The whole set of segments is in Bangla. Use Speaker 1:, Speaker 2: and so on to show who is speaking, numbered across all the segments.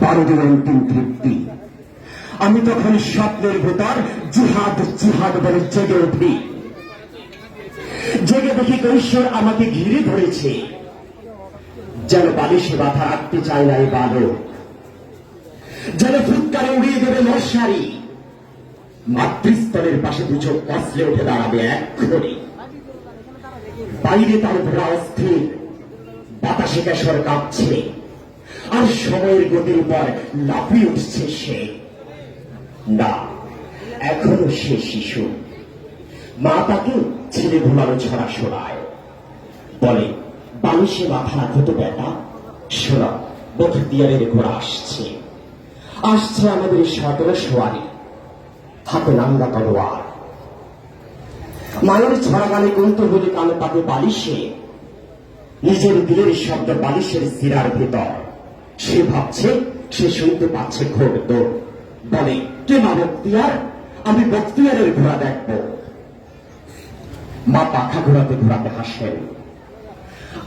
Speaker 1: বারো দিন অন্তিম তৃপ্তি। আমি তখন স্বপ্নের ভেতর জিহাদ জিহাদ বলে জেগে উঠি। জেগে দেখি কৈশোর আমাকে ঘিরে ধরেছে। যেন বালিশে মাথা রাখতে চায় না এই বালক। যেন ফুৎকারে উড়িয়ে দেবে মশারি। মাতৃস্তরের পাশে দু অস্ত্রে উঠে দাঁড়াবে এক্ষুনি। বাইরে তার ভরা অস্থির। বাতাসে কেশর কাঁপছে। আর সময়ের গতির উপর লাফিয়ে উঠছে সে। না, এখনও সে শিশু। মা তাকে ছেলে ঘুমানো ছড়া শোনায়। বলে, বালিশে মাথা রাখো বেটা শোনা বখতিয়ারের ঘোড়া আসছে। আসছে আমাদের সতেরো সোয়ারি। হাতে নাঙ্গা তলোয়ার। মায়ের ছড়া গানে কুন্ত বলে কানে পাতে বালিশে। নিজের দিলের শব্দ বালিশের সিরার ভেতর। সে ভাবছে, সে শুনতে পাচ্ছে ঘোর দৌড় বলে, কে মা বক্তিয়ার? আমি বক্তিয়ারের ঘোড়া দেখব। মা পাখা ঘোরাতে ঘোরাতে হাসেন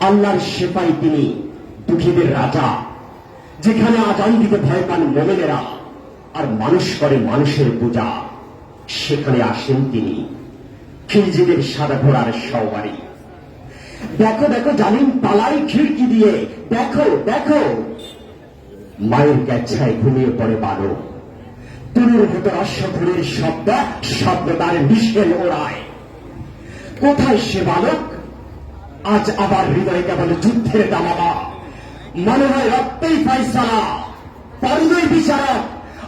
Speaker 1: আল্লাহর সেপাই তিনি দুঃখীদের রাজা, যেখানে আজান দিতে ভয় পান মোমেনেরা, আর মানুষ করে মানুষের পূজা, সেখানে আসেন তিনি, খিলজিদের সাদা ঘোড়ার সওয়ারি। দেখো দেখো, জালিম পালাই খিড়কি দিয়ে, দেখো দেখো। মায়ের গেছায় ঘুমিয়ে পড়ে বালো তুলোর ভেতর অশ্বধুরের শব্দ শব্দ তার মিশেল ওড়ায়। কোথায় সে বালক? আজ আবার হৃদয় কেবল যুদ্ধের দামামা মনে হয় রক্তেই ফাইসালা পরদই বিচারক,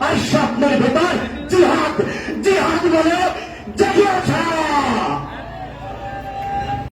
Speaker 1: আর স্বপ্নের ভেতর জিহাদ জিহাদ বলে ওঠা